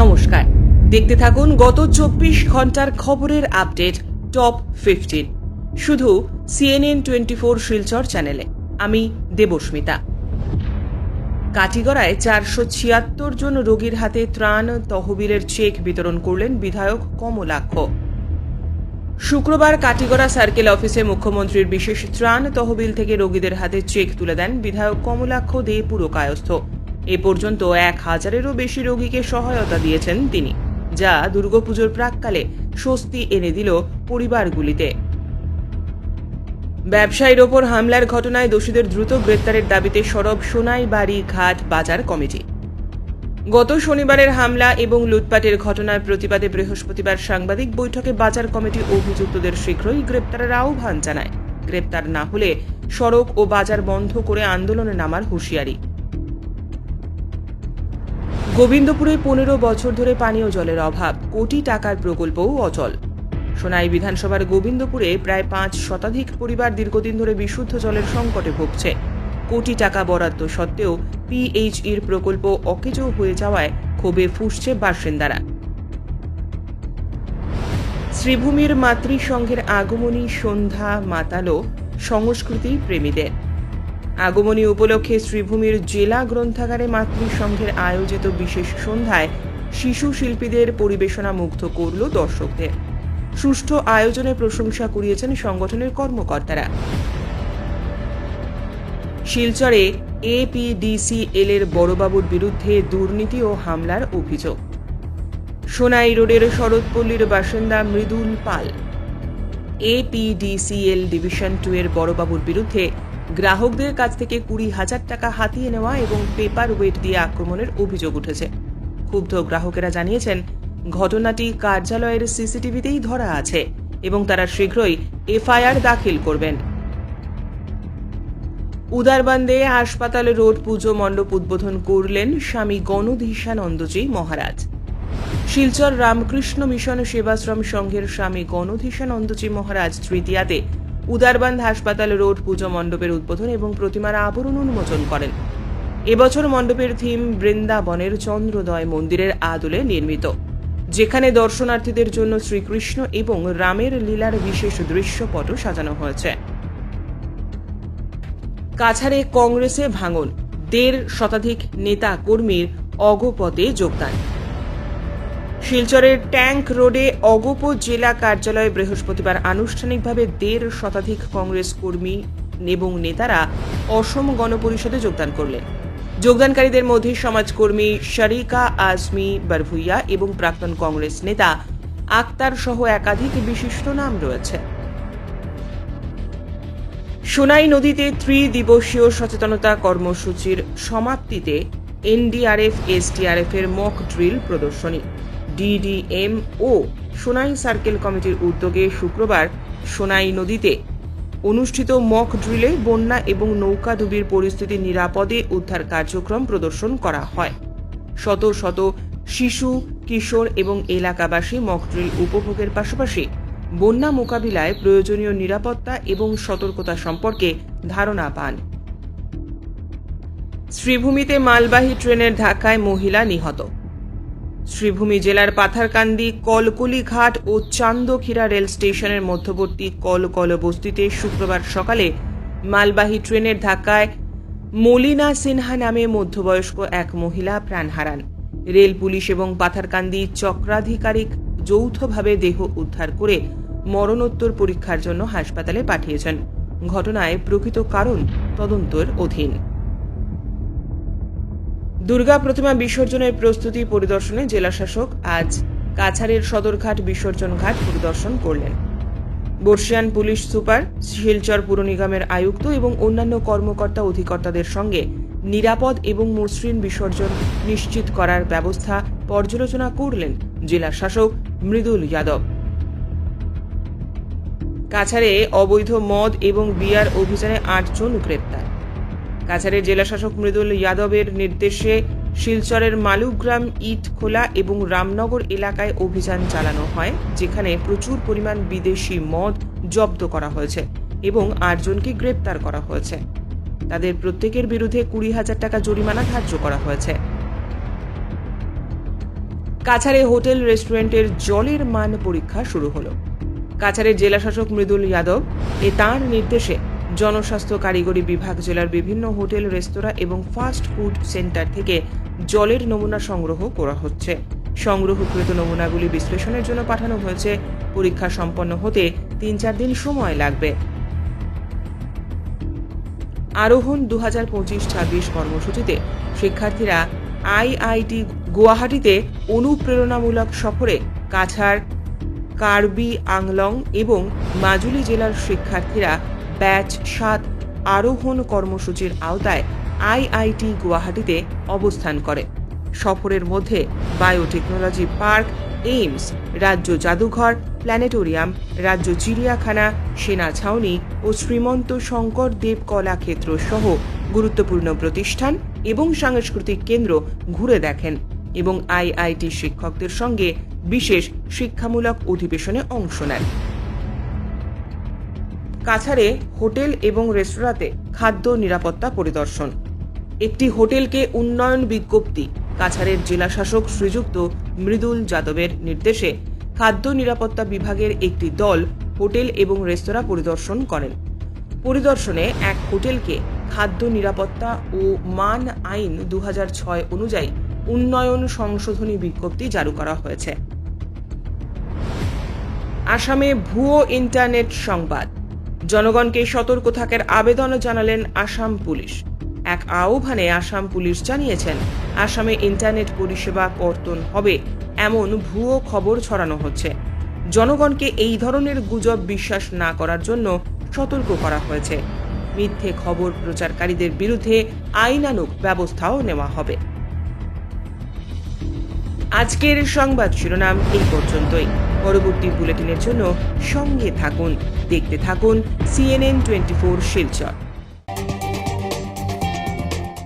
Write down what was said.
নমস্কার। দেখতে থাকুন গত চব্বিশ ঘণ্টার খবরের আপডেট, টপ ফিফটিন। শুধু সিএনএন টোয়েন্টি ফোর শিলচর চ্যানেলে। আমি দেবস্মিতা। কাটিগড়ায় চারশো ছিয়াত্তর জন রোগীর হাতে ত্রাণ তহবিলের চেক বিতরণ করলেন বিধায়ক কমলাক্ষ। শুক্রবার কাটিগড়া সার্কেল অফিসে মুখ্যমন্ত্রীর বিশেষ ত্রাণ তহবিল থেকে রোগীদের হাতে চেক তুলে দেন বিধায়ক কমলাক্ষ দে পুরকায়স্থ। এ পর্যন্ত এক হাজারেরও বেশি রোগীকে সহায়তা দিয়েছেন তিনি, যা দুর্গাপুজোর প্রাককালে স্বস্তি এনে দিল পরিবারগুলিতে। ব্যবসায়ীর ওপর হামলার ঘটনায় দোষীদের দ্রুত গ্রেপ্তারের দাবিতে সরব সোনাই বাড়ি ঘাট বাজার কমিটি। গত শনিবারের হামলা এবং লুটপাটের ঘটনার প্রতিবাদে বৃহস্পতিবার সাংবাদিক বৈঠকে বাজার কমিটি অভিযুক্তদের শীঘ্রই গ্রেপ্তারের আহ্বান জানায়। গ্রেপ্তার না হলে সড়ক ও বাজার বন্ধ করে আন্দোলনে নামার হুঁশিয়ারি। গোবিন্দপুরে পনেরো বছর ধরে পানীয় জলের অভাব। কোটি টাকার প্রকল্পও অচল। সোনাই বিধানসভার গোবিন্দপুরে প্রায় পাঁচ শতাধিক পরিবার দীর্ঘদিন ধরে বিশুদ্ধ জলের সংকটে ভুগছে। কোটি টাকা বরাদ্দ সত্ত্বেও পিএইচইর প্রকল্প অকেজো হয়ে যাওয়ায় ক্ষোভে ফুসছে বাসিন্দারা। শ্রীভূমির মাতৃসংঘের আগমনী সন্ধ্যা মাতালো সংস্কৃতি প্রেমীদের। আগমনী উপলক্ষে শ্রীভূমির জেলা গ্রন্থাগারে মাতৃসংঘের আয়োজিত বিশেষ সন্ধ্যায় শিশু শিল্পীদের পরিবেশনা মুগ্ধ করল দর্শকদের। সুষ্ঠু আয়োজনে প্রশংসা কুড়িয়েছেন সংগঠনের কর্মকর্তারা। শিলচরে এপিডিসিএল এর বড়বাবুর বিরুদ্ধে দুর্নীতি ও হামলার অভিযোগ। সোনাই রোডের শরৎপল্লীর বাসিন্দা Mridul Pal. APDCL division two এর বড়বাবুর বিরুদ্ধে গ্রাহকদের কাছ থেকে কুড়ি হাজার টাকা হাতিয়ে নেওয়া এবং পেপার ওয়েট দিয়ে আক্রমণের অভিযোগ উঠেছে। ক্ষুব্ধ গ্রাহকেরা জানিয়েছেন, ঘটনাটি কার্যালয়ের সিসিটিভিতেই ধরা আছে এবং তারা শীঘ্রই এফআইআর দাখিল করবেন। উদারবান্দে হাসপাতাল রোড পুজো মণ্ডপ উদ্বোধন করলেন স্বামী গণধীশানন্দজি মহারাজ। শিলচর রামকৃষ্ণ মিশন সেবাশ্রম সংঘের স্বামী গণধীশানন্দজি মহারাজ তৃতীয়াতে উদারবান্ধ হাসপাতাল রোড পুজো মণ্ডপের উদ্বোধন এবং প্রতিমার আবরণ উন্মোচন করেন। এবছর মণ্ডপের থিম বৃন্দাবনের চন্দ্রোদয় মন্দিরের আদলে নির্মিত, যেখানে দর্শনার্থীদের জন্য শ্রীকৃষ্ণ এবং রামের লীলার বিশেষ দৃশ্যপটও সাজানো হয়েছে। কাছাড়ে কংগ্রেসে ভাঙন, দেড় শতাধিক নেতা কর্মীর অগপদে যোগদান। শিলচরের ট্যাঙ্ক রোডে অগপ জেলা কার্যালয়ে বৃহস্পতিবার আনুষ্ঠানিকভাবে দেড় শতাধিক কংগ্রেস কর্মী এবং নেতারা অসম গণপরিষদে যোগদান করলেন। যোগদানকারীদের মধ্যে সমাজকর্মী শারিকা আজমি বারভুইয়া এবং প্রাক্তন কংগ্রেস নেতা আক্তার সহ একাধিক বিশিষ্ট নাম রয়েছে। সোনাই নদীতে ত্রিদিবসীয় সচেতনতা কর্মসূচির সমাপ্তিতে এনডিআরএফ, এসডিআরএফ এর মক ড্রিল প্রদর্শনী। ডিডিএম ও সোনাই সার্কেল কমিটির উদ্যোগে শুক্রবার সোনাই নদীতে অনুষ্ঠিত মক ড্রিলে, বন্যা এবং নৌকাডুবির পরিস্থিতি নিরাপদে উদ্ধার কার্যক্রম প্রদর্শন করা হয়। শত শত শিশু, কিশোর এবং এলাকাবাসী মক ড্রিল উপভোগের পাশাপাশি বন্যা মোকাবিলায় প্রয়োজনীয় নিরাপত্তা এবং সতর্কতা সম্পর্কে ধারণা পান। শ্রীভূমিতে মালবাহী ট্রেনের ধাক্কায় মহিলা নিহত। শ্রীভূমি জেলার পাথারকান্দি কলকলি ঘাট ও চান্দখিরা রেল স্টেশনের মধ্যবর্তী কলকল বস্তিতে শুক্রবার সকালে মালবাহী ট্রেনের ধাক্কায় মলিনা সিনহা নামে মধ্যবয়স্ক এক মহিলা প্রাণ হারান। রেল পুলিশ এবং পাথারকান্দি চক্রাধিকারিক যৌথভাবে দেহ উদ্ধার করে মরণোত্তর পরীক্ষার জন্য হাসপাতালে পাঠিয়েছেন। ঘটনায় প্রকৃত কারণ তদন্তের অধীন। দুর্গা প্রতিমা বিসর্জনের প্রস্তুতি পরিদর্শনে জেলাশাসক আজ কাছাড়ের সদরঘাট বিসর্জন ঘাট পরিদর্শন করলেন। বর্ষিয়ান পুলিশ সুপার, শিলচর পুর নিগমের আয়ুক্ত এবং অন্যান্য কর্মকর্তা অধিকর্তাদের সঙ্গে নিরাপদ এবং মসৃণ বিসর্জন নিশ্চিত করার ব্যবস্থা পর্যালোচনা করলেন জেলা শাসক মৃদুল যাদব। কাছাড়ে অবৈধ মদ এবং বিয়ার অভিযানে আটজন গ্রেপ্তার। কাছাড়ের জেলাশাসক মৃদুল যাদবের নির্দেশে শিলচরের মালুগ্রাম, ইটখোলা এবং রামনগর এলাকায় অভিযান চালানো হয়, যেখানে প্রচুর পরিমাণ বিদেশি মদ জব্দ করা হয়েছে এবং আটজনকে গ্রেপ্তার করা হয়েছে। তাদের প্রত্যেকের বিরুদ্ধে কুড়ি হাজার টাকা জরিমানা ধার্য করা হয়েছে। কাছাড়ে হোটেল রেস্টুরেন্টের জলের মান পরীক্ষা শুরু হলো। কাছাড়ের জেলাশাসক মৃদুল যাদব এ তাঁর নির্দেশে জনস্বাস্থ্য কারিগরি বিভাগ জেলার বিভিন্ন হোটেল, রেস্তোরাঁ এবং ফাস্ট ফুড সেন্টার থেকে জলের নমুনা সংগ্রহ করা হচ্ছে। সংগ্রহকৃত নমুনাগুলি বিশ্লেষণের জন্য পাঠানো হয়েছে। পরীক্ষা সম্পন্ন হতে তিন চার দিন সময় লাগবে। আরোহণ দু হাজার পঁচিশ ছাব্বিশ কর্মসূচিতে শিক্ষার্থীরা আইআইটি গুয়াহাটিতে অনুপ্রেরণামূলক সফরে কাছাড়, কার্বি, আংলং এবং মাজুলি জেলার শিক্ষার্থীরা ব্যাচ সাত আরোহণ কর্মসূচির আওতায় আইআইটি গুয়াহাটিতে অবস্থান করে। সফরের মধ্যে বায়োটেকনোলজি পার্ক, এইমস, রাজ্য জাদুঘর, প্ল্যানেটোরিয়াম, রাজ্য চিড়িয়াখানা, সেনা ছাউনি ও শ্রীমন্ত শঙ্কর দেব কলাক্ষেত্র সহ গুরুত্বপূর্ণ প্রতিষ্ঠান এবং সাংস্কৃতিক কেন্দ্র ঘুরে দেখেন এবং আইআইটি শিক্ষকদের সঙ্গে বিশেষ শিক্ষামূলক অধিবেশনে অংশ নেন। কাছাড়ে হোটেল এবং রেস্তোরাঁতে খাদ্য নিরাপত্তা পরিদর্শন। একটি হোটেলকে উন্নয়ন বিজ্ঞপ্তি, কাছাড়ের জেলাশাসক শ্রীযুক্ত মৃদুল যাদবের নির্দেশে খাদ্য নিরাপত্তা বিভাগের একটি দল হোটেল এবং রেস্তোরাঁ পরিদর্শন করেন। পরিদর্শনে এক হোটেলকে খাদ্য নিরাপত্তা ও মান আইন দু হাজার ছয় অনুযায়ী উন্নয়ন সংশোধনী বিজ্ঞপ্তি জারি করা হয়েছে। আসামে ভুয়ো ইন্টারনেট সংবাদ। জনগণকে সতর্ক থাকার আবেদন জানালেন আসাম পুলিশ। এক আহ্বানে আসাম পুলিশ জানিয়েছেন, আসামে ইন্টারনেট পরিষেবা কর্তন হবে, এমন ভুয়ো খবর ছড়ানো হচ্ছে। জনগণকে এই ধরনের গুজব বিশ্বাস না করার জন্য সতর্ক করা হয়েছে। মিথ্যে খবর প্রচারকারীদের বিরুদ্ধে আইনানুগ ব্যবস্থাও নেওয়া হবে। আজকের সংবাদ শিরোনাম এই পর্যন্তই। পরবর্তী বুলেটিনের জন্য সঙ্গে থাকুন। দেখতে থাকুন সিএনএন টোয়েন্টি ফোর শিলচর।